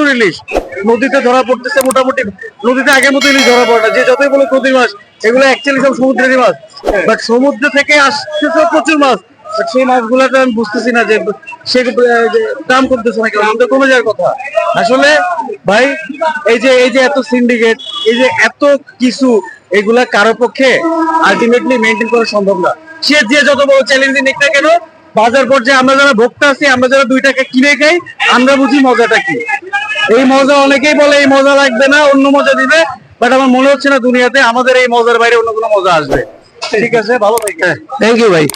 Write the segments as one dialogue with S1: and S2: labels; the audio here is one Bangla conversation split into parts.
S1: প্রচুর ইলিশ। নদীতে ধরা পড়তেছে মোটামুটি। নদীতে আগের মতো ইলিশ ধরা পড়ে যে যতই বলো নদীর মাছ এগুলো অ্যাকচুয়ালি সব সমুদ্রেরই মাছ। বাট সমুদ্র থেকে আসতেছে প্রচুর মাছ। বাট সেই মাছগুলোতে আমি বুঝতেছি না যে, সে দাম করতেছে না কেন আমাদের কমে যাওয়ার কথা। আসলে, ভাই, এই যে এই যে এত সিন্ডিকেট এই যে এত কিছু, এগুলা কারও পক্ষে আলটিমেটলি মেনটেন করা সম্ভব না। সে যে যত বড় চ্যালেঞ্জিং নিক না কেন, বাজার পর্যায়ে আমরা যারা ভোক্তা আছি, আমরা যারা দুই টাকা কিনে খাই, আমরা বুঝি মজাটা কি। এই মজা অনেকেই বলে, এই মজা লাগবে না, অন্য মজা দিবে। বাট আমার মনে হচ্ছে না দুনিয়াতে আমাদের এই মজার বাইরে অন্য কোনো মজা আসবে। ঠিক আছে, ভালো থাকে
S2: থ্যাংক ইউ ভাই।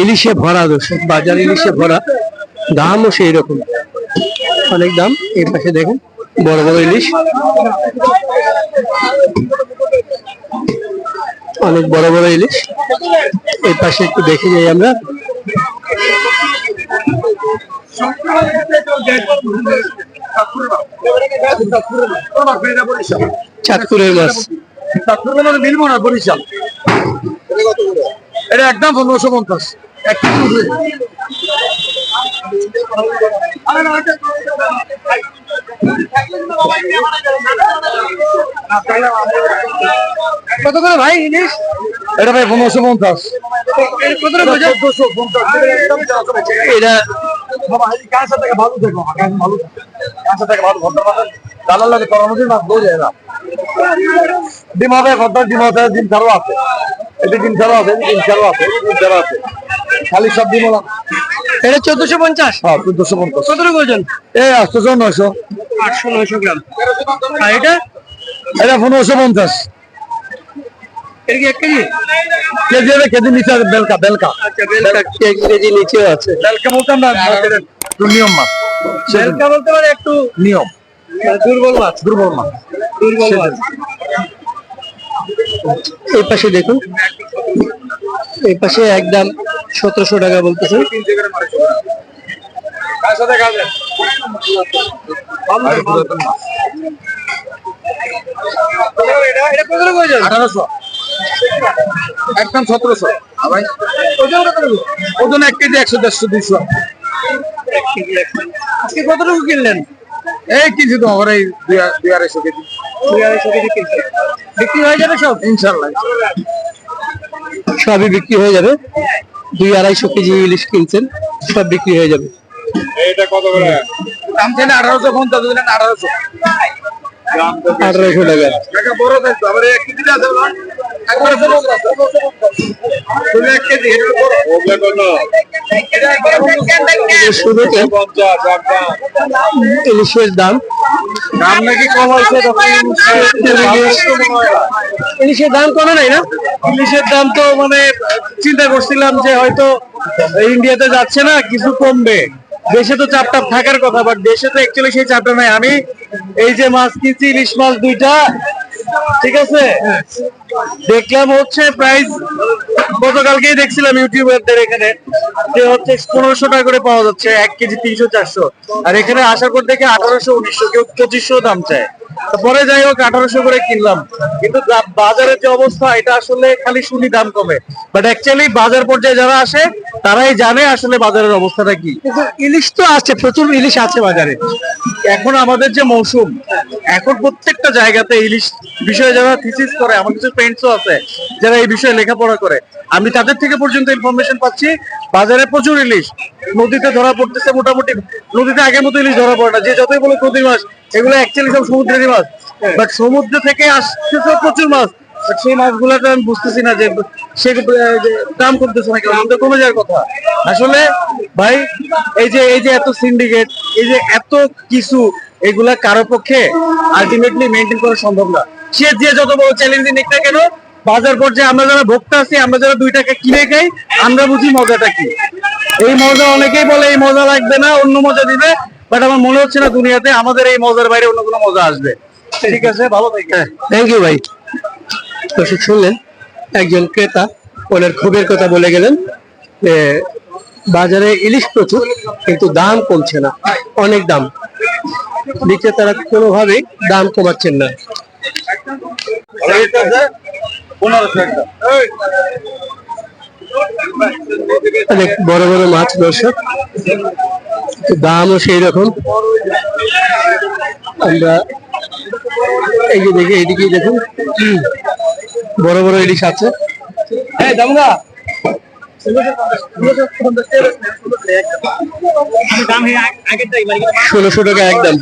S2: ইলিশে ভরা, দর্শক, বাজার ইলিশে ভরা। দামও সেই রকম অনেক দাম এর পাশে দেখেন। বড় বড় ইলিশ। অনেক বড় বড় ইলিশ। এই পাশে একটু দেখে যাই আমরা। চাঁদপুরের মাছ।
S1: মিলবো না বরিশাল এটা একদম পনেরোশো পঞ্চাশ। এক।
S2: কত করে ভাই ইলিশ?
S1: এটা ভাই পনেরোশো পঞ্চাশ।
S2: এটা
S1: লাগে মাছ ডিম হবে ডিম ডিম আছে। ডিম আছে ডিম আছে ডিম আছে। খালি সব ডিম
S2: এটা চোদ্দশো পঞ্চাশ?
S1: হ্যাঁ চোদ্দশো পঞ্চাশ।
S2: কত করে ওজন?
S1: এই আটশোশো নয়শো
S2: আটশো নয়শো গ্রাম। আর এটা?
S1: এটা পনেরোশো পঞ্চাশ।
S2: এটা কি এক কেজি?
S1: কেজি হবে কেজি নিচে আছে বেলকা বেলকা।
S2: আচ্ছা বেলকা। কেজি নিচেও আছে।
S1: বেলকা বলতাম না একটু নিয়ম মাছ।
S2: বেলকা বলতে পারে একটু
S1: নিয়ম।
S2: দুর্বল মাছ।
S1: দুর্বল মাছ।
S2: দুর্বল মাছ। এই পাশে দেখুন। এই পাশে একদম সতেরোশো টাকা বলতেছে। করে ওজন?
S1: আঠারোশো। একদম সতেরোশো। ভাই। ওজন এক কেজি একশো দেড়শো দুইশো।
S2: আজকে কতটুকু কিনলেন?
S1: এই কিছু তো আমার এই দুই আড়াইশো কেজি।
S2: দুই আড়াইশো কেজি কিনছেন। বিক্রি হয়ে যাবে সব?
S1: ইনশাল্লাহ
S2: সবই বিক্রি হয়ে যাবে। দুই আড়াইশো কেজি ইলিশ কিনছেন সব বিক্রি হয়ে যাবে।
S1: এইটা কত করে? দাম চাইলে আঠারোশো পঞ্চাশ দিলেন আঠারোশো।
S2: আঠারোশো টাকা।
S1: টাকা বড় থাকতো আবার এক কেজি আছে এটা। এটা।
S2: ইলিশের দাম।
S1: দাম। নাকি কম হয়েছে
S2: ইলিশের দাম কমে নাই না?
S1: ইলিশের দাম তো মানে চিন্তা করছিলাম যে হয়তো ইন্ডিয়াতে যাচ্ছে না কিছু কমবে। দেশে তো চাপটা থাকার কথা বাট দেশে তো একচুয়ালি সেই চাপটা নাই। আমি এই যে মাছ কিনছি, ইলিশ মাছ দুইটা, ঠিক আছে? দেখলাম হচ্ছে প্রাইস গতকালকেই দেখছিলাম ইউটিউবারদের এখানে, যে হচ্ছে পনেরোশো টাকা করে পাওয়া যাচ্ছে, এক কেজি তিনশো চারশো। আর এখানে আশা করতে দেখে আঠারোশো, উনিশশো, কেউ পঁচিশশো দাম চায়। পরে যাই হোক, আঠারোশো করে কিনলাম। কিন্তু বাজারের যে অবস্থা, এটা আসলে খালি শুনি দাম কমে। বাট অ্যাকচুয়ালি বাজার পর্যায়ে যারা আসে, তারাই জানে আসলে বাজারের অবস্থাটা কি।
S2: ইলিশ তো আছে, প্রচুর ইলিশ আছে বাজারে।
S1: এখন আমাদের যে মৌসুম, এখন প্রত্যেকটা জায়গাতে ইলিশ বিষয়ে যারা থিসিস করে, আমার কিছু ফ্রেন্ডসও আছে, যারা এই বিষয়ে লেখাপড়া করে, আমি তাদের থেকে পর্যন্ত ইনফরমেশন পাচ্ছি। বাজারে প্রচুর ইলিশ, নদীতে ধরা পড়তেছে মোটামুটি, নদীতে আগের মতো ইলিশ ধরা পড়ে না, যে যতই বলো নদীর মাছ এগুলো অ্যাকচুয়ালি সব সমুদ্রেরই মাছ। বাট সমুদ্র থেকে আসতেছে প্রচুর মাছ বাট সেই মাছগুলোতে আমি বুঝতেছি না যে সে দাম করতেছে না কেন আমাদের কমে যাওয়ার কথা। আসলে ভাই, এই যে এই যে এত সিন্ডিকেট এই যে এত কিছু এগুলা কারও পক্ষে আলটিমেটলি মেনটেন করা সম্ভব না। সে যে যত বড় চ্যালেঞ্জিং নিক না কেন, বাজার পর্যায়ে আমরা যারা ভোক্তা আছি, আমরা যারা দুই টাকা কিনে খাই, আমরা বুঝি মজাটা কি। এই মজা অনেকেই বলে, এই মজা লাগবে না, অন্য মজা দিবে। বাট আমার মনে হচ্ছে না দুনিয়াতে আমাদের এই মজার বাইরে অন্য কোনো মজা আসবে। ঠিক আছে, ভালো থেকে
S2: থ্যাংক ইউ ভাই। দর্শক শুনলেন, একজন ক্রেতা, ওনার ক্ষোভের কথা বলে গেলেন বাজারে ইলিশ প্রচুর, কিন্তু দাম কমছে না, অনেক দাম। নিচে বিক্রেতারা কোনোভাবেই দাম কমাচ্ছেন না। অনেক বড় বড় মাছ দর্শক, দামও সেই রকম। আমরা এই যে দেখি এইদিকে দেখুন। বড় বড় ইলিশ আছে।
S3: হ্যাঁ দামগা
S2: ষোলোশো টাকা একদম।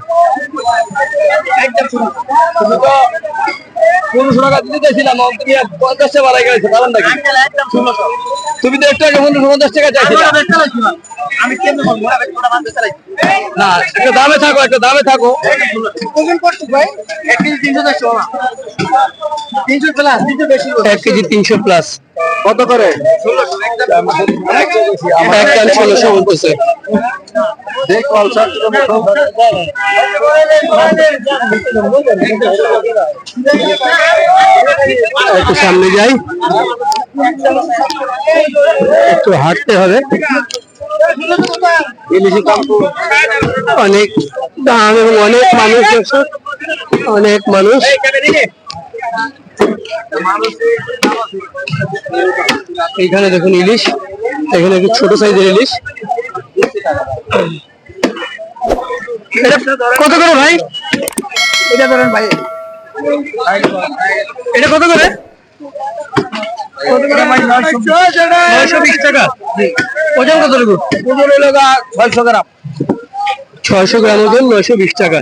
S3: চাইছিলাম তুমি পঞ্চাশ টাকা গেছে তুমি তো একটা আগে পঞ্চাশ টাকা চাইছিলা।
S4: আমি কেমন বলব? ওটা মানতে চাই
S3: না একটা দামে থাকো একটা দামে থাকো।
S4: কোন করতে ভাই এক কেজি তিনশো প্লাস তিনশো বেশি
S2: এক কেজি তিনশো প্লাস
S3: কত করে?
S2: একদম ষোলোশো বলতেছে। একটু সামনে যাই। একটু হাঁটতে হবে।
S3: ইলিশে দাম তো
S2: অনেক দাম এবং অনেক মানুষ অনেক মানুষ। এখানে দেখুন ইলিশ। এখানে একটু ছোট সাইজের ইলিশ। কত করে ভাই?
S4: এটা ধরেন ভাই।
S2: এটা কত করে?
S3: ছয়শো গ্রাম
S2: ওজন নয়শো বিশ টাকা।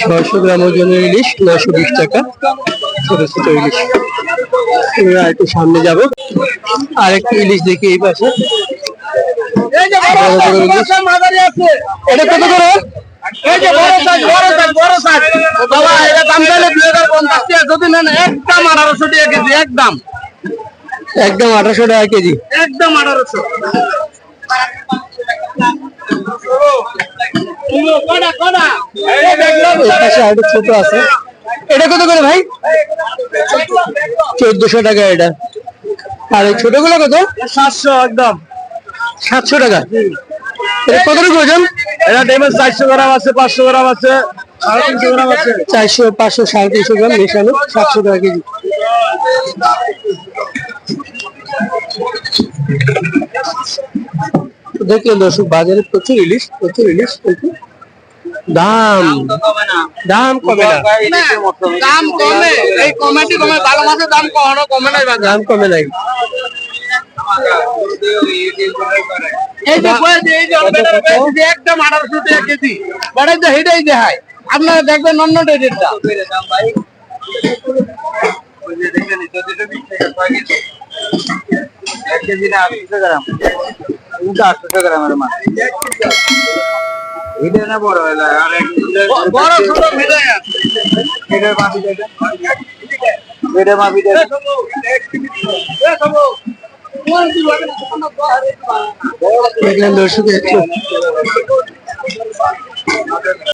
S2: ছয়শো গ্রাম ওজনের ইলিশ, নয়শো বিশ টাকা। ছোট ছোট ইলিশ। এবার একটু সামনে যাব। আর একটু ইলিশ দেখি এই পাশে। এটা কত করে?
S3: এই যে বড় সাইজ বড় সাইজ বড় সাইজ। বাবা এটা দাম চাইলে দুই হাজার পঞ্চাশ টাকা যদি নেন একদম আঠারোশো টাকা কেজি একদম।
S2: একদম আঠারোশো টাকা কেজি।
S3: একদম আঠারোশো।
S2: ছোট আছে। এটা কত করে ভাই? চোদ্দশো টাকা এটা। আর এই ছোটগুলো কত?
S3: সাতশো একদম।
S2: সাতশো টাকা। এটা কতটুকু ওজন?
S3: এটা ডেমেজ চারশো গ্রাম আছে পাঁচশো গ্রাম আছে সাড়ে তিনশো গ্রাম আছে।
S2: চারশো পাঁচশো সাড়ে তিনশো গ্রাম মেশানো সাতশো টাকা কেজি। দেখলেন দর্শক বাজারে প্রচুর ইলিশ প্রচুর ইলিশ কিন্তু দাম দাম কমে না।
S3: দাম কমে এই কমেটি কমে ভালো মাছের দাম কখনো কমে নাই
S2: দাম কমে নাই।
S3: এই যে এই যে একদম আঠারোশো টাকা কেজি বাড়াই তো হেটাই দেখায় আপনারা দেখবেন অন্য ডেটেরটা বড় ছোট মিলাই আছে
S2: দেখলেন দর্শক একটু